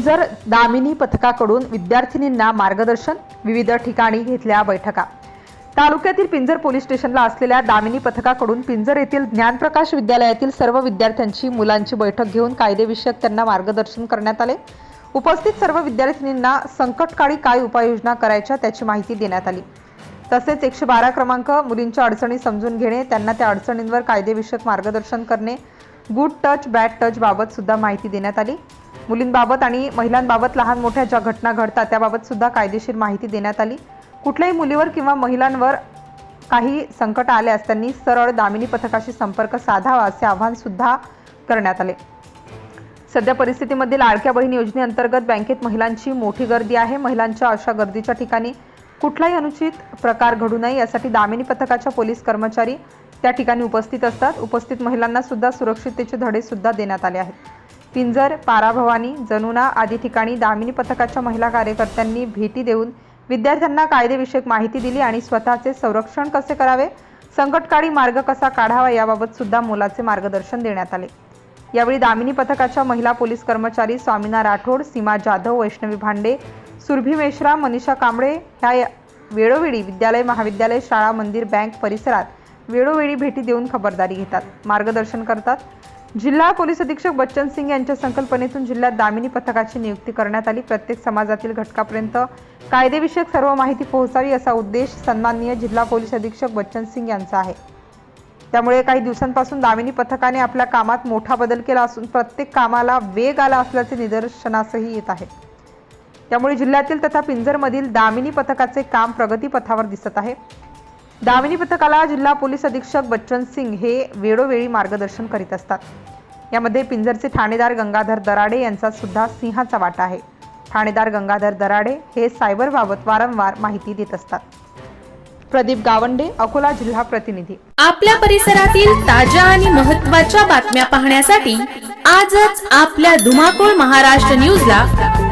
पिंजर दामिनी पथकाकडून विद्यार्थिनींना मार्गदर्शन विविध ठिकाणी घेतल्या बैठका. तालुक्यातील पिंजर पोलीस स्टेशनला असलेल्या दामिनी पथकाकडून पिंजर येथील ज्ञानप्रकाश विद्यालयातील सर्व विद्यार्थ्यांची मुलांची बैठक घेऊन कायदेविषयक त्यांना मार्गदर्शन करण्यात आले. उपस्थित सर्व विद्यार्थिनींना संकटकाळी काय उपाययोजना करायच्या त्याची माहिती देण्यात आली. तसेच एकशे बारा क्रमांक मुलींच्या अडचणी समजून घेणे त्यांना त्या अडचणींवर कायदेविषयक मार्गदर्शन करणे गुड टच बॅड टच बाबत सुद्धा माहिती देण्यात आली. मुलींबाबत आणि महिलांबाबत लहान मोठ्या ज्या घटना घडतात त्याबाबत सुद्धा कायदेशीर माहिती देण्यात आली. कुठल्याही मुलीवर किंवा महिलांवर काही संकट आल्यास त्यांनी सरळ दामिनी पथकाशी संपर्क साधावा असे आवाहन सुद्धा करण्यात आले. सध्या परिस्थितीमध्ये लाडक्या बहीण योजनेअंतर्गत बँकेत महिलांची मोठी गर्दी आहे. महिलांच्या अशा गर्दीच्या ठिकाणी कुठलाही अनुचित प्रकार घडू नये यासाठी दामिनी पथकाच्या पोलीस कर्मचारी त्या ठिकाणी उपस्थित असतात. उपस्थित महिलांना सुद्धा सुरक्षिततेचे धडे सुद्धा देण्यात आले आहेत. पिंजर पाराभवानी जनुना आदी ठिकाणी दामिनी पथकाच्या महिला कार्यकर्त्यांनी भेटी देऊन विद्यार्थ्यांना कायदेविषयक माहिती दिली आणि स्वतःचे संरक्षण कसे करावे संकटकाळी मार्ग कसा काढावा याबाबत सुद्धा मोलाचे मार्गदर्शन देण्यात आले. यावेळी दामिनी पथकाच्या महिला पोलीस कर्मचारी स्वामिना राठोड सीमा जाधव वैष्णवी भांडे सुरभी मेश्राम मनीषा कांबळे ह्या वेळोवेळी विद्यालय महाविद्यालय शाळा मंदिर बँक परिसरात वेळोवेळी भेटी देऊन खबरदारी घेतात. मार्गदर्शन करतात. जिल्हा पोलीस अधीक्षक बच्चन सिंग यांच्या संकल्पनेतून जिल्ह्यात दामिनी पथकाची नियुक्ती करण्यात आली. प्रत्येक समाजातील घटकापर्यंत कायदेविषयक सर्व माहिती पोहोचावी असा उद्देश सन्माननीय जिल्हा पोलीस अधीक्षक बच्चन सिंग यांचा आहे. त्यामुळे काही दिवसांपासून दामिनी पथकाने आपल्या कामात मोठा बदल केला असून प्रत्येक कामाला वेग आला असल्याचे निदर्शनासही येत आहे. त्यामुळे जिल्ह्यातील तथा पिंजरमधील दामिनी पथकाचे काम प्रगतीपथावर दिसत आहे. दामिनी पथकाला जिल्हा पोलीस अधीक्षक बच्चन सिंग हे वेळोवेळी मार्गदर्शन करीत असतात. यामध्ये पिंजरचे ठाणेदार गंगाधर दराडे यांचा सुद्धा सिंहाचा वाटा आहे. ठाणेदार गंगाधर दराडे हे सायबरबाबत वारंवार माहिती देत असतात. प्रदीप गावंडे अकोला जिल्हा प्रतिनिधी. आपल्या परिसरातील ताज्या आणि महत्त्वाच्या बातम्या पाहण्यासाठी आजच आपल्या धुमाकूळ महाराष्ट्र न्यूजला